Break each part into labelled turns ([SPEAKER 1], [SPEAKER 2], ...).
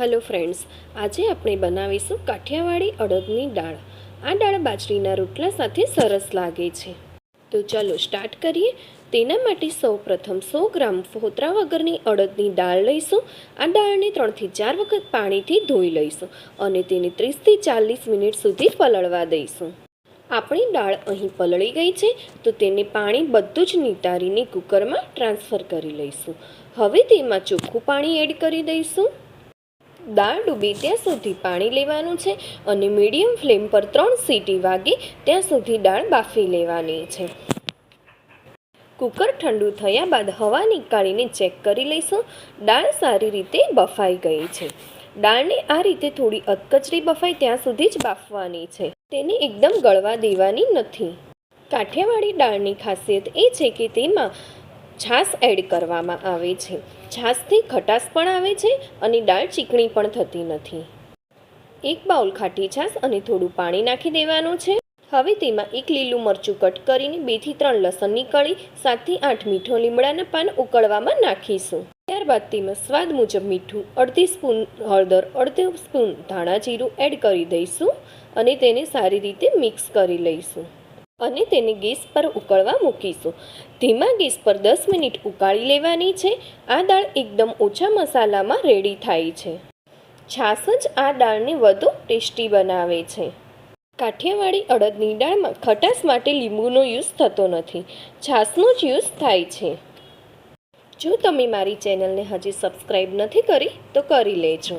[SPEAKER 1] Hello friends આજે આપણે બનાવીશું કાઠિયાવાડી અડદની દાળ. આ દાળ બાજરીના રોટલા સાથે સરસ લાગે છે. તો ચલો સ્ટાર્ટ કરીએ. તેના માટે સૌપ્રથમ સો ગ્રામ ફોતરા વગરની અડદની દાળ લઈશું. આ દાળને ત્રણથી ચાર વખત પાણીથી ધોઈ લઈશું અને તેને ત્રીસથી ચાલીસ મિનિટ સુધી પલળવા દઈશું. આપણી દાળ અહીં પલળી ગઈ છે, તો તેને પાણી બધું જ નિતારીને કુકરમાં ટ્રાન્સફર કરી લઈશું. હવે તેમાં ચોખ્ખું પાણી એડ કરી દઈશું. દાળ ડૂબે ત્યાં સુધી પાણી લેવાનું છે અને મીડિયમ ફ્લેમ પર ત્રણ સીટી વાગે ત્યાં સુધી દાળ બાફી લેવાની છે. કુકર ઠંડુ થયા બાદ હવા નીકાળીને ચેક કરી લઈશું. દાળ સારી રીતે બફાઈ ગઈ છે. દાળને આ રીતે થોડી અધકચરી બફાય ત્યાં સુધી જ બાફવાની છે. તેને એકદમ ગળવા દેવાની નથી. કાઠિયાવાડી દાળની ખાસિયત એ છે કે તેમાં છાશ એડ કરવામાં આવે છે. છાશથી ખટાશ પણ આવે છે અને દાળ ચીકણી પણ થતી નથી. એક બાઉલ ખાટી છાશ અને થોડું પાણી નાખી દેવાનું છે. હવે તેમાં એક લીલું મરચું કટ કરીને બેથી ત્રણ લસણની કળી સાતથી આઠ મીઠો લીમડાના પાન ઉકળવામાં નાખીશું. ત્યારબાદ તેમાં સ્વાદ મુજબ મીઠું અડધી સ્પૂન હળદર, અડધી સ્પૂન ધાણા જીરું એડ કરી દઈશું અને તેને સારી રીતે મિક્સ કરી લઈશું. અને તેને ગેસ પર ઉકળવા મૂકીશું. ધીમા ગેસ પર દસ મિનિટ ઉકાળી લેવાની છે. આ દાળ એકદમ ઓછા મસાલામાં રેડી થાય છે. છાશ જ આ દાળને વધુ ટેસ્ટી બનાવે છે. કાઠિયાવાડી અડદની દાળમાં ખટાશ માટે લીંબુનો યુઝ થતો નથી. છાશનો જ યુઝ થાય છે. જો તમે મારી ચેનલને હજી સબસ્ક્રાઈબ નથી કરી, તો કરી લેજો.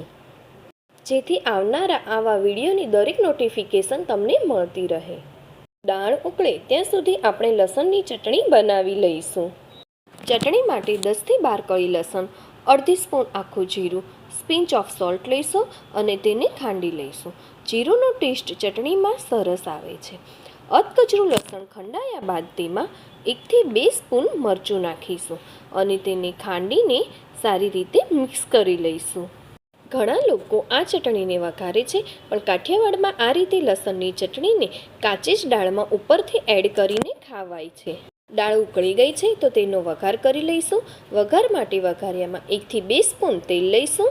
[SPEAKER 1] જેથી આવનારા આવા વિડીયોની દરેક નોટિફિકેશન તમને મળતી રહે. દાળ ઉકળે ત્યાં સુધી આપણે લસણની ચટણી બનાવી લઈશું. ચટણી માટે દસથી બાર કળી લસણ અડધી સ્પૂન આખું જીરું, સ્પિંચ ઓફ સોલ્ટ લઈશું અને તેને ખાંડી લઈશું. જીરુંનો ટેસ્ટ ચટણીમાં સરસ આવે છે. અધકચરું લસણ ખંડાયા બાદ તેમાં એકથી બે સ્પૂન મરચું નાખીશું અને તેને ખાંડીને સારી રીતે મિક્સ કરી લઈશું. ઘણા લોકો આ ચટણીને વઘારે છે, પણ કાઠિયાવાડમાં આ રીતે લસણની ચટણીને કાચી જ દાળમાં ઉપરથી એડ કરીને ખાવાય છે. દાળ ઉકળી ગઈ છે, તો તેનો વઘાર કરી લઈશું. વઘાર માટે વઘારિયામાં એકથી બે સ્પૂન તેલ લઈશું.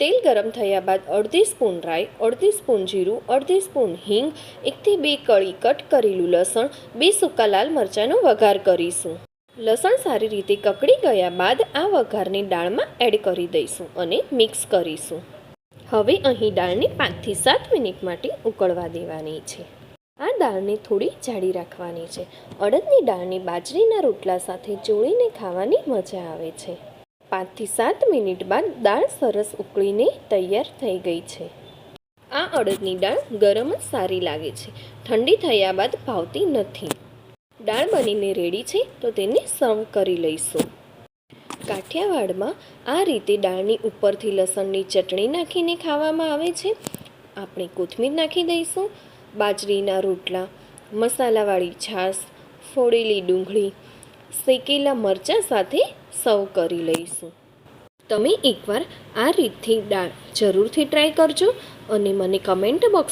[SPEAKER 1] તેલ ગરમ થયા બાદ અડધી સ્પૂન રાઈ, અડધી સ્પૂન જીરું, અડધી સ્પૂન હિંગ, એકથી બે કળી કટ કરેલું લસણ, બે સૂકા લાલ મરચાંનો વઘાર કરીશું. લસણ સારી રીતે કકડી ગયા બાદ આ વઘારને દાળમાં એડ કરી દઈશું અને મિક્સ કરીશું. હવે અહીં દાળને પાંચથી સાત મિનિટ માટે ઉકળવા દેવાની છે. આ દાળને થોડી જાડી રાખવાની છે. અડદની દાળની બાજરીના રોટલા સાથે ચોળીને ખાવાની મજા આવે છે. પાંચથી સાત મિનિટ બાદ દાળ સરસ ઉકળીને તૈયાર થઈ ગઈ છે. આ અડદની દાળ ગરમ જ સારી લાગે છે. ઠંડી થયા બાદ ભાવતી નથી. દાળ બનીને રેડી છે તો તેને સર્વ કરી લઈશું. કાઠિયાવાડમાં આ રીતે દાળની ઉપરથી લસણની ચટણી નાખીને ખાવામાં આવે છે. આપણે કોથમીર નાખી દઈશું. બાજરીના રોટલા, મસાલાવાળી છાશ, ફોડેલી ડુંગળી, શેકેલા મરચાં સાથે સર્વ કરી લઈશું. તમે એકવાર આ રીતથી દાળ જરૂરથી ટ્રાય કરજો અને મને કમેન્ટ બોક્સ